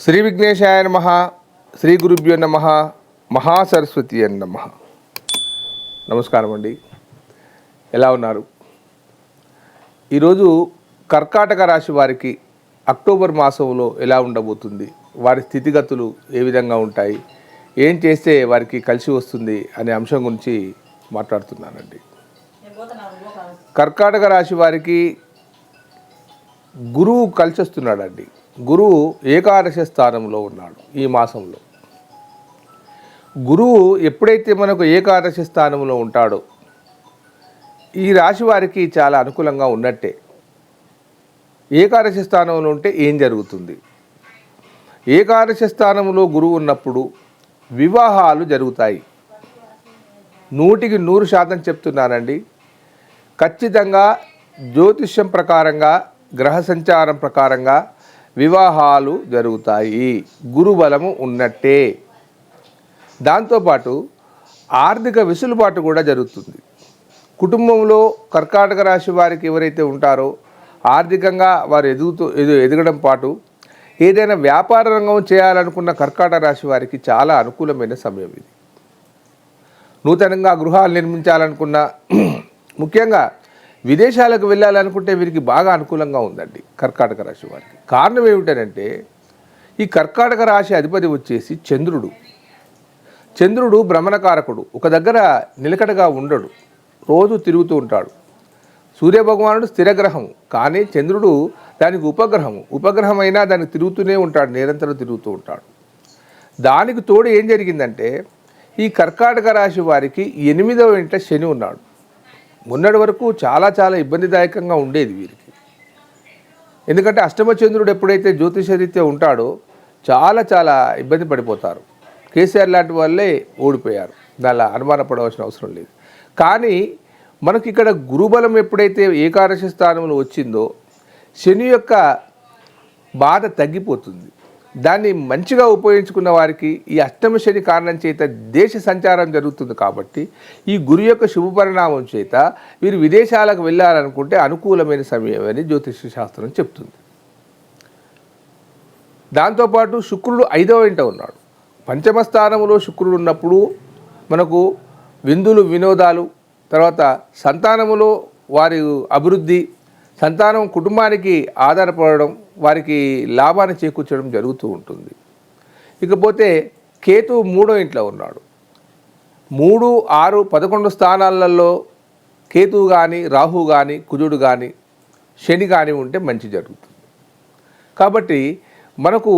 శ్రీ విఘ్నేశాయ నమ శ్రీ గురుభ్యో నమ మహాసరస్వతి అని నమ. నమస్కారం అండి. ఎలా ఉన్నారు? ఈరోజు కర్కాటక రాశి వారికి అక్టోబర్ మాసంలో ఎలా ఉండబోతుంది? వారి స్థితిగతులు ఏ విధంగా ఉంటాయి? ఏం చేస్తే వారికి కలిసి వస్తుంది అనే అంశం గురించి మాట్లాడుతున్నానండి. కర్కాటక రాశి వారికి గురువు కలిసి వస్తున్నాడండి గురువు ఏకాదశ స్థానంలో ఉన్నాడు ఈ మాసంలో. గురువు ఎప్పుడైతే మనకు ఏకాదశి స్థానంలో ఉంటాడో ఈ రాశి వారికి చాలా అనుకూలంగా ఉన్నట్టే. ఏకాదశి స్థానంలో ఉంటే ఏం జరుగుతుంది? ఏకాదశి స్థానంలో గురువు ఉన్నప్పుడు వివాహాలు జరుగుతాయి. నూటికి నూరు శాతం చెప్తున్నానండి. ఖచ్చితంగా జ్యోతిష్యం ప్రకారంగా గ్రహ సంచారం ప్రకారంగా వివాహాలు జరుగుతాయి. గురుబలము ఉన్నట్టే. దాంతోపాటు ఆర్థిక వెసులుబాటు కూడా జరుగుతుంది. కుటుంబంలో కర్కాటక రాశి వారికి ఎవరైతే ఉంటారో ఆర్థికంగా వారు ఎదుగుతూ ఎదగడం పాటు ఏదైనా వ్యాపార రంగం చేయాలనుకున్న కర్కాటక రాశి వారికి చాలా అనుకూలమైన సమయం ఇది. నూతనంగా గృహాలు నిర్మించాలనుకున్న ముఖ్యంగా విదేశాలకు వెళ్ళాలనుకుంటే వీరికి బాగా అనుకూలంగా ఉందండి కర్కాటక రాశి వారికి. కారణం ఏమిటనంటే ఈ కర్కాటక రాశి అధిపతి వచ్చేసి చంద్రుడు. చంద్రుడు భ్రమణకారకుడు. ఒక దగ్గర నిలకడగా ఉండడు. రోజు తిరుగుతూ ఉంటాడు. సూర్యభగవానుడు స్థిరగ్రహం. కానీ చంద్రుడు దానికి ఉపగ్రహము ఉపగ్రహం. అయినా దానికి తిరుగుతూనే ఉంటాడు. నిరంతరం తిరుగుతూ ఉంటాడు. దానికి తోడు ఏం జరిగిందంటే ఈ కర్కాటక రాశి వారికి ఎనిమిదవ ఇంట శని ఉన్నాడు. మొన్నటి వరకు చాలా చాలా ఇబ్బందిదాయకంగా ఉండేది వీరికి. ఎందుకంటే అష్టమచంద్రుడు ఎప్పుడైతే జ్యోతిషరీత్యా ఉంటాడో చాలా చాలా ఇబ్బంది పడిపోతారు. కేసీఆర్ లాంటి వాళ్ళే ఓడిపోయారు. దానిలా అనుమానపడవలసిన అవసరం లేదు. కానీ మనకి ఇక్కడ గురుబలం ఎప్పుడైతే ఏకాదశి స్థానంలో వచ్చిందో శని యొక్క బాధ తగ్గిపోతుంది. దాన్ని మంచిగా ఉపయోగించుకున్న వారికి ఈ అష్టమ శని కారణం చేత దేశ సంచారం జరుగుతుంది కాబట్టి ఈ గురు యొక్క శుభ పరిణామం చేత వీరు విదేశాలకు వెళ్ళాలనుకుంటే అనుకూలమైన సమయం అని జ్యోతిష శాస్త్రం చెప్తుంది. దాంతోపాటు శుక్రుడు ఐదవ ఇంట ఉన్నాడు. పంచమ స్థానంలో శుక్రుడు ఉన్నప్పుడు మనకు విందులు వినోదాలు తర్వాత సంతానములో వారి అభివృద్ధి సంతానం కుటుంబానికి ఆధారపడడం వారికి లాభాన్ని చేకూర్చడం జరుగుతూ ఉంటుంది. ఇకపోతే కేతు మూడో ఇంట్లో ఉన్నాడు. మూడు ఆరు పదకొండు స్థానాలలో కేతువు కానీ రాహు కానీ కుజుడు కానీ శని కానీ ఉంటే మంచి జరుగుతుంది. కాబట్టి మనకు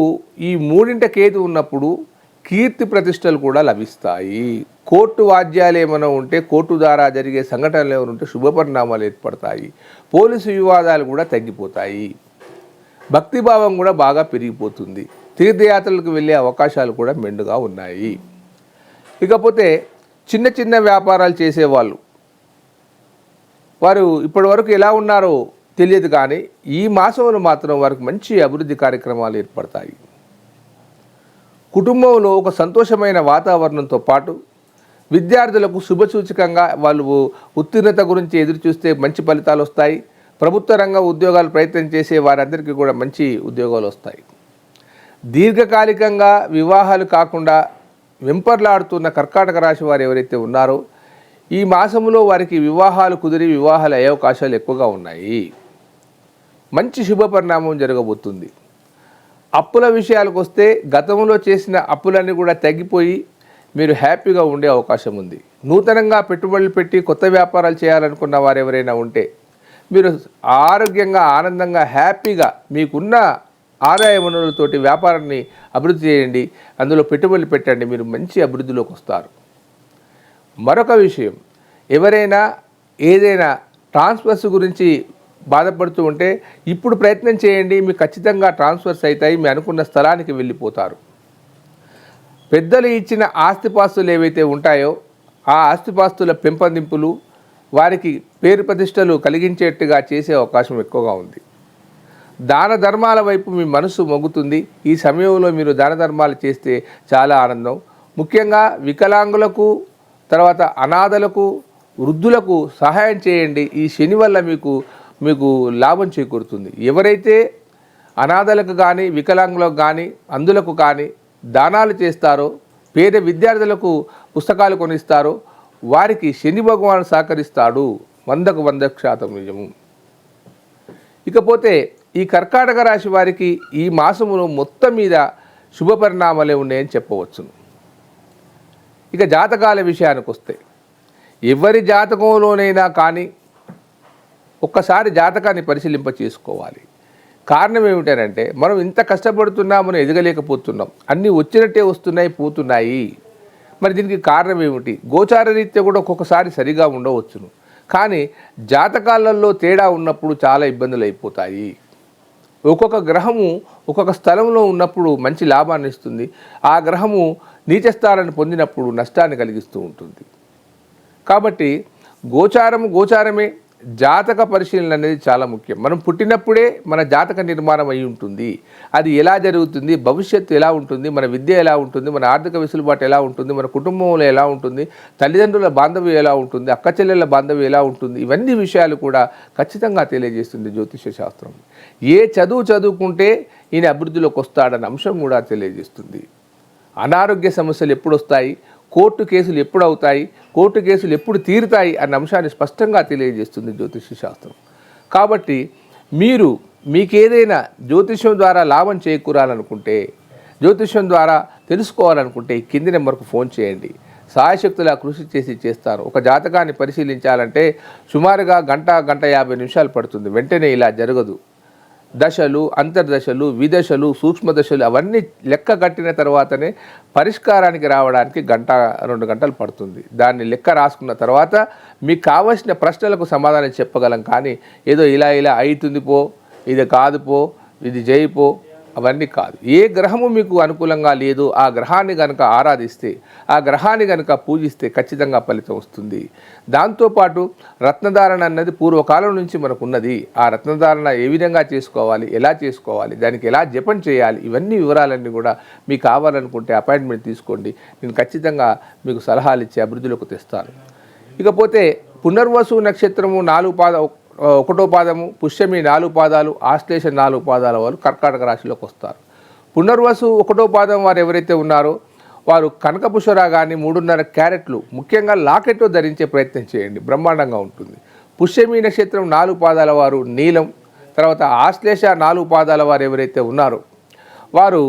ఈ మూడింట కేతు ఉన్నప్పుడు కీర్తి ప్రతిష్టలు కూడా లభిస్తాయి. కోర్టు వాద్యాలు ఏమైనా ఉంటే కోర్టు ద్వారా జరిగే సంఘటనలు ఏమైనా ఉంటే శుభ పరిణామాలు ఏర్పడతాయి. పోలీసు వివాదాలు కూడా తగ్గిపోతాయి. భక్తిభావం కూడా బాగా పెరిగిపోతుంది. తీర్థయాత్రలకు వెళ్ళే అవకాశాలు కూడా మెండుగా ఉన్నాయి. ఇకపోతే చిన్న చిన్న వ్యాపారాలు చేసేవాళ్ళు. వారు ఇప్పటి వరకు ఎలా ఉన్నారో తెలియదు కానీ ఈ మాసంలో మాత్రం వారికి మంచి అభివృద్ధి కార్యక్రమాలు ఏర్పడతాయి. కుటుంబంలో ఒక సంతోషమైన వాతావరణంతో పాటు విద్యార్థులకు శుభసూచకంగా వాళ్ళు ఉత్తీర్ణత గురించి ఎదురు చూస్తే మంచి ఫలితాలు వస్తాయి. ప్రభుత్వ రంగ ఉద్యోగాలు ప్రయత్నం చేసే వారందరికీ కూడా మంచి ఉద్యోగాలు వస్తాయి. దీర్ఘకాలికంగా వివాహాలు కాకుండా వెంపర్లాడుతున్న కర్కాటక రాశి వారు ఎవరైతే ఉన్నారో ఈ మాసంలో వారికి వివాహాలు కుదిరి వివాహాలు అయ్యే అవకాశాలు ఎక్కువగా ఉన్నాయి. మంచి శుభ పరిణామం జరగబోతుంది. అప్పుల విషయాలకు వస్తే గతంలో చేసిన అప్పులన్నీ కూడా తగ్గిపోయి మీరు హ్యాపీగా ఉండే అవకాశం ఉంది. నూతనంగా పెట్టుబడులు పెట్టి కొత్త వ్యాపారాలు చేయాలనుకున్న వారు ఎవరైనా ఉంటే మీరు ఆరోగ్యంగా ఆనందంగా హ్యాపీగా మీకున్న ఆదాయ వనరులతోటి వ్యాపారాన్ని అభివృద్ధి చేయండి. అందులో పెట్టుబడులు పెట్టండి. మీరు మంచి అభివృద్ధిలోకి వస్తారు. మరొక విషయం ఎవరైనా ఏదైనా ట్రాన్స్ఫర్స్ గురించి బాధపడుతూ ఉంటే ఇప్పుడు ప్రయత్నం చేయండి మీకు ఖచ్చితంగా ట్రాన్స్ఫర్స్ అవుతాయి మీ అనుకున్న స్థలానికి వెళ్ళిపోతారు. పెద్దలు ఇచ్చిన ఆస్తిపాస్తులు ఏవైతే ఉంటాయో ఆ ఆస్తిపాస్తుల పెంపొందింపులు వారికి పేరు ప్రతిష్టలు కలిగించేట్టుగా చేసే అవకాశం ఎక్కువగా ఉంది. దాన ధర్మాల వైపు మీ మనసు మొగ్గుతుంది ఈ సమయంలో మీరు దాన ధర్మాలు చేస్తే చాలా ఆనందం. ముఖ్యంగా వికలాంగులకు తర్వాత అనాథలకు వృద్ధులకు సహాయం చేయండి. ఈ శని వల్ల మీకు మీకు లాభం చేకూరుతుంది. ఎవరైతే అనాథలకు కానీ వికలాంగులకు కానీ అందులకు కానీ దానాలు చేస్తారో పేద విద్యార్థులకు పుస్తకాలు కొనిస్తారో వారికి శని భగవాను సహకరిస్తాడు. వందకు వంద శాతం నిజము. ఇకపోతే ఈ కర్కాటక రాశి వారికి ఈ మాసమును మొత్తం మీద శుభ పరిణామాలే ఉన్నాయని చెప్పవచ్చును ఇక జాతకాల విషయానికి వస్తే ఎవరి జాతకంలోనైనా కానీ ఒక్కసారి జాతకాన్ని పరిశీలింప చేసుకోవాలి. కారణం ఏమిటంటే మనం ఇంత కష్టపడుతున్నా మనం ఎదగలేకపోతున్నాం. అన్నీ వచ్చినట్టే వస్తున్నాయి పోతున్నాయి. మరి దీనికి కారణం ఏమిటి? గోచార రీత్యా కూడా ఒక్కొక్కసారి సరిగా ఉండవచ్చును. కానీ జాతకాలలో తేడా ఉన్నప్పుడు చాలా ఇబ్బందులు అయిపోతాయి. ఒక్కొక్క గ్రహము ఒక్కొక్క స్థలంలో ఉన్నప్పుడు మంచి లాభాన్ని ఇస్తుంది. ఆ గ్రహము నీచస్థానాన్ని పొందినప్పుడు నష్టాన్ని కలిగిస్తూ ఉంటుంది. కాబట్టి గోచారము గోచారమే. జాతక పరిశీలన అనేది చాలా ముఖ్యం. మనం పుట్టినప్పుడే మన జాతక నిర్మాణం అయి ఉంటుంది. అది ఎలా జరుగుతుంది? భవిష్యత్తు ఎలా ఉంటుంది? మన విద్య ఎలా ఉంటుంది? మన ఆర్థిక వెసులుబాటు ఎలా ఉంటుంది? మన కుటుంబంలో ఎలా ఉంటుంది? తల్లిదండ్రుల బాంధవ్యం ఎలా ఉంటుంది? అక్క చెల్లెళ్ళ బాంధవ్యం ఎలా ఉంటుంది? ఇవన్నీ విషయాలు కూడా ఖచ్చితంగా తెలియజేస్తుంది జ్యోతిష శాస్త్రం. ఏ చదువు చదువుకుంటే ఈయన అభివృద్ధిలోకి వస్తాడన్న అంశం కూడా తెలియజేస్తుంది. అనారోగ్య సమస్యలు ఎప్పుడు వస్తాయి? కోర్టు కేసులు ఎప్పుడు అవుతాయి కోర్టు కేసులు ఎప్పుడు తీరుతాయి అన్న అంశాన్ని స్పష్టంగా తెలియజేస్తుంది జ్యోతిష్య శాస్త్రం. కాబట్టి మీరు మీకేదైనా జ్యోతిష్యం ద్వారా లాభం చేకూరాలనుకుంటే జ్యోతిష్యం ద్వారా తెలుసుకోవాలనుకుంటే ఈ కింది నెంబర్కు ఫోన్ చేయండి. సాయశక్తులా కృషి చేసి చేస్తారు. ఒక జాతకాన్ని పరిశీలించాలంటే సుమారుగా గంట గంట యాభై నిమిషాలు పడుతుంది. వెంటనే ఇలా జరగదు. దశలు అంతర్దశలు విదశలు సూక్ష్మ దశలు అవన్నీ లెక్క కట్టిన తర్వాతనే పరిష్కారానికి రావడానికి గంట రెండు గంటలు పడుతుంది. దాన్ని లెక్క రాసుకున్న తర్వాత మీకు కావలసిన ప్రశ్నలకు సమాధానం చెప్పగలం. కానీ ఏదో ఇలా ఇలా అవుతుంది పో ఇది కాదు పో ఇది చేయిపో అవన్నీ కాదు. ఏ గ్రహము మీకు అనుకూలంగా లేదు ఆ గ్రహాన్ని కనుక ఆరాధిస్తే ఆ గ్రహాన్ని కనుక పూజిస్తే ఖచ్చితంగా ఫలితం వస్తుంది. దాంతోపాటు రత్నధారణ అన్నది పూర్వకాలం నుంచి మనకు ఉన్నది ఆ రత్నధారణ ఏ విధంగా చేసుకోవాలి ఎలా చేసుకోవాలి దానికి ఎలా జపం చేయాలి ఇవన్నీ వివరాలన్నీ కూడా మీకు కావాలనుకుంటే అపాయింట్మెంట్ తీసుకోండి. నేను ఖచ్చితంగా మీకు సలహాలు ఇచ్చి అభివృద్ధిలోకి తెస్తాను. ఇకపోతే పునర్వసు నక్షత్రము నాలుగు పాద ఒకటో పాదము పుష్యమి నాలుగు పాదాలు ఆశ్లేష నాలుగు పాదాల వారు కర్కాటక రాశిలోకి వస్తారు. పునర్వసు ఒకటో పాదం వారు ఎవరైతే ఉన్నారో వారు కనకపుషరా కానీ మూడున్నర క్యారెట్లు ముఖ్యంగా లాకెట్లు ధరించే ప్రయత్నం చేయండి. బ్రహ్మాండంగా ఉంటుంది. పుష్యమి నక్షత్రం నాలుగు పాదాల వారు నీలం తర్వాత ఆశ్లేష నాలుగు పాదాల వారు ఎవరైతే ఉన్నారో వారు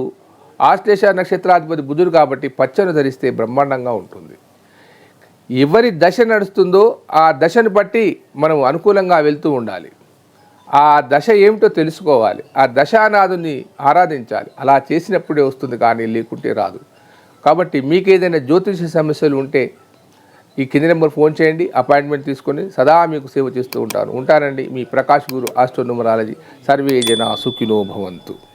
ఆశ్లేష నక్షత్రాధిపతి బుధుడు కాబట్టి పచ్చను ధరిస్తే బ్రహ్మాండంగా ఉంటుంది. ఎవరి దశ నడుస్తుందో ఆ దశను బట్టి మనం అనుకూలంగా వెళ్తూ ఉండాలి. ఆ దశ ఏమిటో తెలుసుకోవాలి. ఆ దశానాథుని ఆరాధించాలి. అలా చేసినప్పుడే వస్తుంది కానీ లేకుంటే రాదు. కాబట్టి మీకు ఏదైనా జ్యోతిష సమస్యలు ఉంటే ఈ కింది నెంబర్ ఫోన్ చేయండి. అపాయింట్మెంట్ తీసుకొని సదా మీకు సేవ చేస్తూ ఉంటాను. ఉంటానండి మీ ప్రకాష్ గురు ఆస్ట్రో న్యూమరాలజీ సర్వే జన సుఖినో భవంతు.